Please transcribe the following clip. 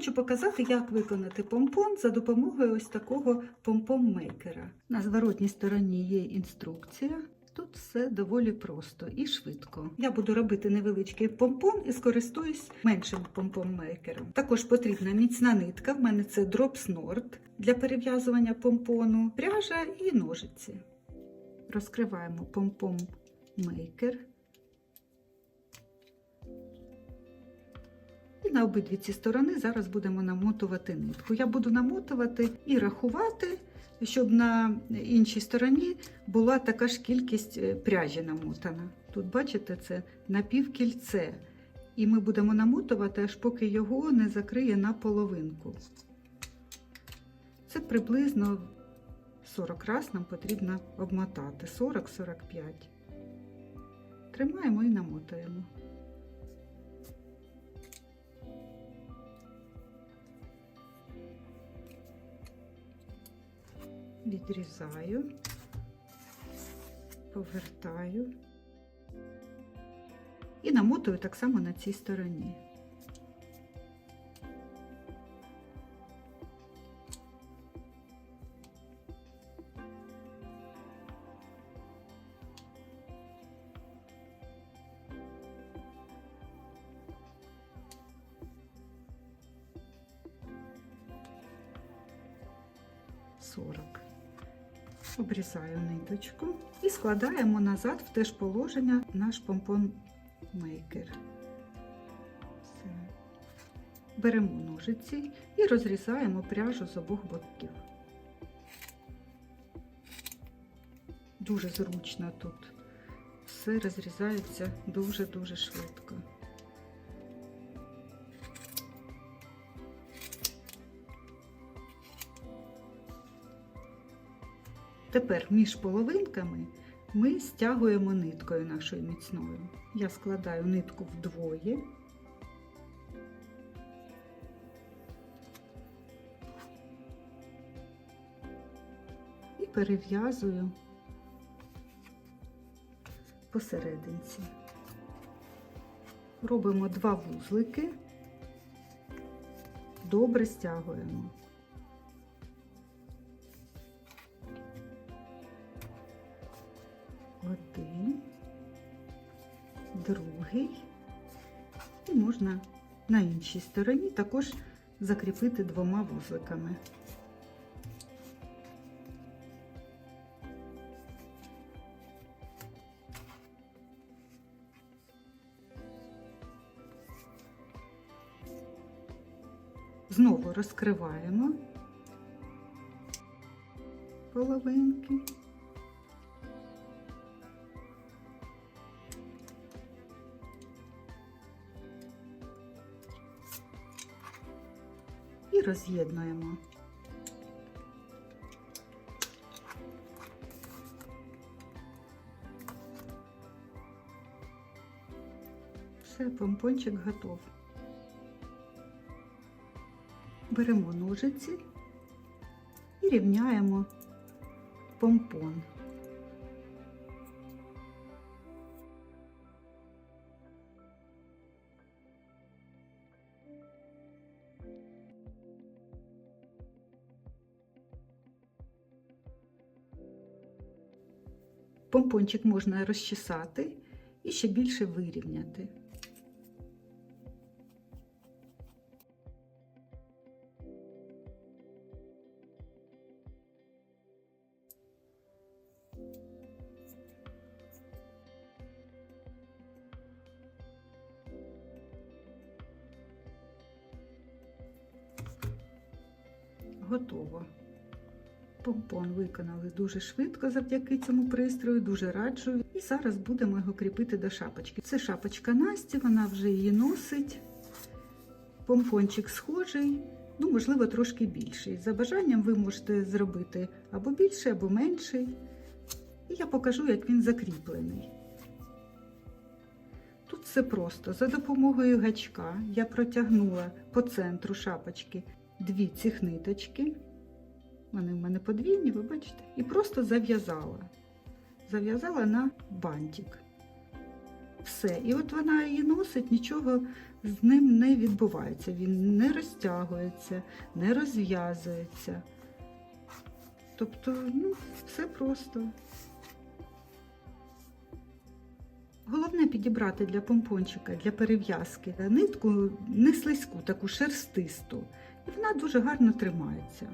Хочу показати, як виконати помпон за допомогою ось такого помпон-мейкера. На зворотній стороні є інструкція. Тут все доволі просто і швидко. Я буду робити невеличкий помпон і скористуюсь меншим помпон-мейкером. Також потрібна міцна нитка, в мене це Drops Nord для перев'язування помпону, пряжа і ножиці. Розкриваємо помпон-мейкер. І на обидві ці сторони зараз будемо намотувати нитку. Я буду намотувати і рахувати, щоб на іншій стороні була така ж кількість е, пряжі намотана. Тут, бачите, це напівкільце. І ми будемо намотувати, аж поки його не закриє на половинку. Це приблизно 40 раз нам потрібно обмотати. 40-45. Тримаємо і намотуємо. Відрізаю, повертаю і намотую так само на цій стороні. Сорок. Обрізаю ниточку і складаємо назад в те ж положення наш помпон мейкер. Беремо ножиці і розрізаємо пряжу з обох боків. Дуже зручно тут. Все розрізається дуже-дуже швидко. Тепер між половинками ми стягуємо ниткою нашою міцною. Я складаю нитку вдвоє. І перев'язую посерединці. Робимо два вузлики, добре стягуємо. Другий, і можна на іншій стороні також закріпити двома вузликами. Знову розкриваємо половинки. І роз'єднуємо. Все, помпончик готов. Беремо ножиці і рівняємо помпон. Помпончик можна розчесати і ще більше вирівняти. Готово. Помпон виконали дуже швидко завдяки цьому пристрою, дуже раджу. І зараз будемо його кріпити до шапочки. Це шапочка Насті, вона вже її носить. Помпончик схожий, ну, можливо, трошки більший. За бажанням ви можете зробити або більший, або менший. І я покажу, як він закріплений. Тут все просто. За допомогою гачка я протягнула по центру шапочки дві цих ниточки. Вони в мене подвійні, ви бачите, і просто зав'язала. Зав'язала на бантик. Все. І от вона її носить, нічого з ним не відбувається. Він не розтягується, не розв'язується. Тобто, ну, все просто. Головне підібрати для помпончика, для перев'язки нитку не слизьку, таку шерстисту. І вона дуже гарно тримається.